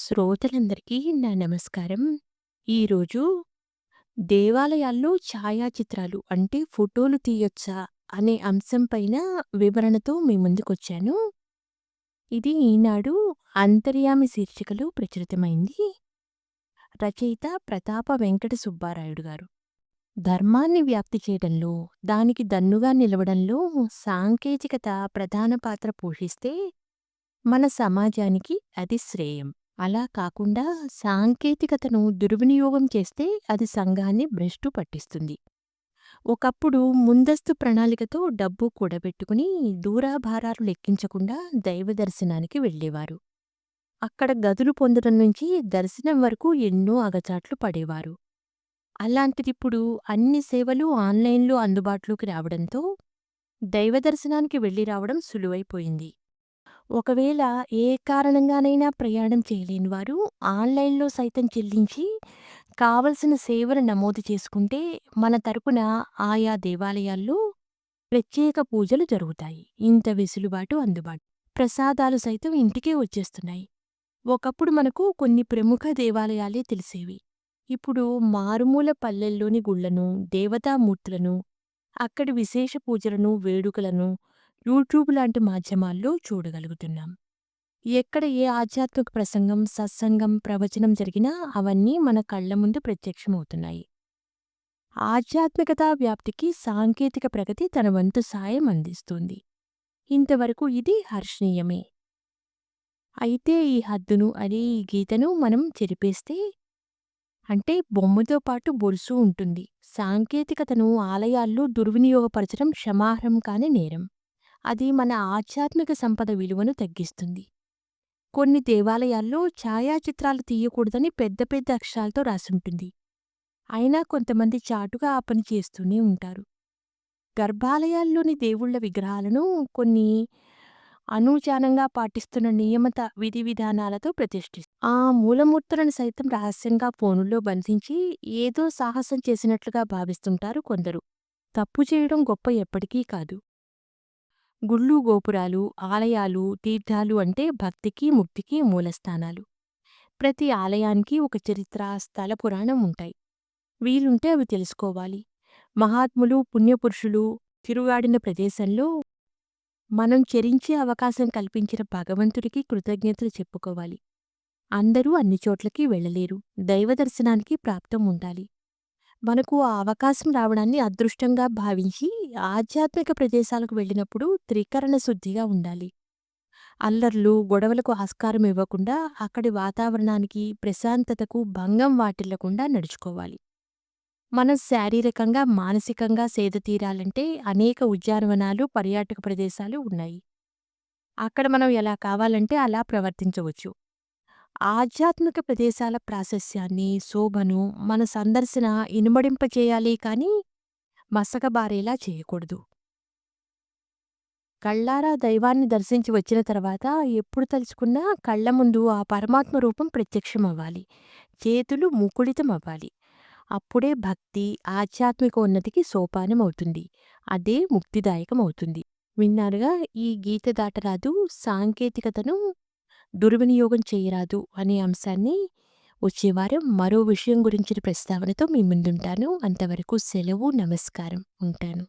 శ్రోతలందరికీ నా నమస్కారం. ఈరోజు దేవాలయాల్లో ఛాయాచిత్రాలు అంటే ఫోటోలు తీయొచ్చా అనే అంశం పైన వివరణతో మీ ముందుకొచ్చాను. ఇది ఈనాడు అంతర్యామి శీర్షికలో ప్రచురితమైంది. రచయిత ప్రతాప వెంకట సుబ్బారాయుడు గారు. ధర్మాన్ని వ్యాప్తి చేయడంలో, దానికి దన్నుగా నిలవడంలో సాంకేతికత ప్రధాన పాత్ర పోషిస్తే మన సమాజానికి అది శ్రేయం. అలా కాకుండా సాంకేతికతను దుర్వినియోగం చేస్తే అది సంఘాన్ని భ్రష్టు పట్టిస్తుంది. ఒకప్పుడు ముందస్తు ప్రణాళికతో డబ్బు కూడబెట్టుకుని దూరాభారాలు లెక్కించకుండా దైవ దర్శనానికి వెళ్ళేవారు. అక్కడ గదులు పొందడం నుంచి దర్శనం వరకు ఎన్నో అగచాట్లు పడేవారు. అలాంటిదిప్పుడు అన్ని సేవలు ఆన్లైన్లో అందుబాటులోకి రావడంతో దైవ దర్శనానికి వెళ్ళి రావడం సులువైపోయింది. ఒకవేళ ఏ కారణంగానైనా ప్రయాణం చేయలేని వారు ఆన్లైన్లో సైతం చెల్లించి కావలసిన సేవలు నమోదు చేసుకుంటే మన తరపున ఆయా దేవాలయాల్లో ప్రత్యేక పూజలు జరుగుతాయి. ఇంత వెసులుబాటు అందుబాటు. ప్రసాదాలు సైతం ఇంటికే వచ్చేస్తున్నాయి. ఒకప్పుడు మనకు కొన్ని ప్రముఖ దేవాలయాలే తెలిసేవి. ఇప్పుడు మారుమూల పల్లెల్లోని గుళ్ళను, దేవతామూర్తులను, అక్కడి విశేష పూజలను, వేడుకలను యూట్యూబ్ లాంటి మాధ్యమాల్లో చూడగలుగుతున్నాం. ఎక్కడ ఏ ఆధ్యాత్మిక ప్రసంగం, సత్సంగం, ప్రవచనం జరిగినా అవన్నీ మన కళ్ళ ముందు ప్రత్యక్షమవుతున్నాయి. ఆధ్యాత్మికతా వ్యాప్తికి సాంకేతిక ప్రగతి తన వంతు సాయం అందిస్తుంది ఇంతవరకు ఇది హర్షణీయమే. అయితే ఈ హద్దును అదే ఈ గీతను మనం చెరిపేస్తే అంటే బొమ్మతో పాటు బొరుసు ఉంటుంది. సాంకేతికతను ఆలయాల్లో దుర్వినియోగపరచడం క్షమార్హం కాని నేరం. అది మన ఆధ్యాత్మిక సంపద విలువను తగ్గిస్తుంది. కొన్ని దేవాలయాల్లో ఛాయాచిత్రాలు తీయకూడదని పెద్ద పెద్ద అక్షరాలతో రాసుంటుంది. అయినా కొంతమంది చాటుగా ఆ పని చేస్తూనే ఉంటారు. గర్భాలయాల్లోని దేవుళ్ళ విగ్రహాలను కొన్ని అనూచానంగా పాటిస్తున్న నియమత విధి విధానాలతో ప్రతిష్ఠిస్తారు. ఆ మూలమూర్తులను సైతం రహస్యంగా ఫోనుల్లో బంధించి ఏదో సాహసం చేసినట్లుగా భావిస్తుంటారు కొందరు. తప్పు చేయడం గొప్ప ఎప్పటికీ కాదు. గుళ్ళు గోపురాలు, ఆలయాలు, తీర్థాలు అంటే భక్తికి, ముక్తికి మూలస్థానాలు. ప్రతి ఆలయానికి ఒక చరిత్ర, స్థల పురాణం ఉంటాయి. వీలుంటే అవి తెలుసుకోవాలి. మహాత్ములు, పుణ్యపురుషులు తిరుగాడిన ప్రదేశంలో మనం చరించే అవకాశం కల్పించిన భగవంతుడికి కృతజ్ఞతలు చెప్పుకోవాలి. అందరూ అన్ని చోట్లకి వెళ్ళలేరు. దైవ దర్శనానికి ప్రాప్తం ఉండాలి. మనకు ఆ అవకాశం రావడాన్ని అదృష్టంగా భావించి ఆధ్యాత్మిక ప్రదేశాలకు వెళ్ళినప్పుడు త్రికరణ శుద్ధిగా ఉండాలి. అల్లర్లు, గొడవలకు ఆస్కారం ఇవ్వకుండా అక్కడి వాతావరణానికి, ప్రశాంతతకు భంగం వాటిల్లకుండా నడుచుకోవాలి. మనం శారీరకంగా, మానసికంగా సేద తీరాలంటే అనేక ఉద్యానవనాలు, పర్యాటక ప్రదేశాలు ఉన్నాయి. అక్కడ మనం ఎలా కావాలంటే అలా ప్రవర్తించవచ్చు. ఆధ్యాత్మిక ప్రదేశాల ప్రాశస్యాన్ని, శోభను మన సందర్శన ఇనుమడింపచేయాలి కాని మసకబారేలా చేయకూడదు. కళ్ళారా దైవాన్ని దర్శించి వచ్చిన తర్వాత ఎప్పుడు తలుచుకున్నా కళ్ళ ముందు ఆ పరమాత్మ రూపం ప్రత్యక్షమవ్వాలి. చేతులు ముకుళితమవ్వాలి. అప్పుడే భక్తి, ఆధ్యాత్మిక ఉన్నతికి సోపానమవుతుంది. అదే ముక్తిదాయకమవుతుంది. విన్నారుగా ఈ గీత దాటరాదు, సాంకేతికతను దుర్వినియోగం చేయరాదు అనే అంశాన్ని వచ్చే వారం మరో విషయం గురించిన ప్రస్తావనతో మీ ముందుంటాను. అంతవరకు సెలవు. నమస్కారం. ఉంటాను.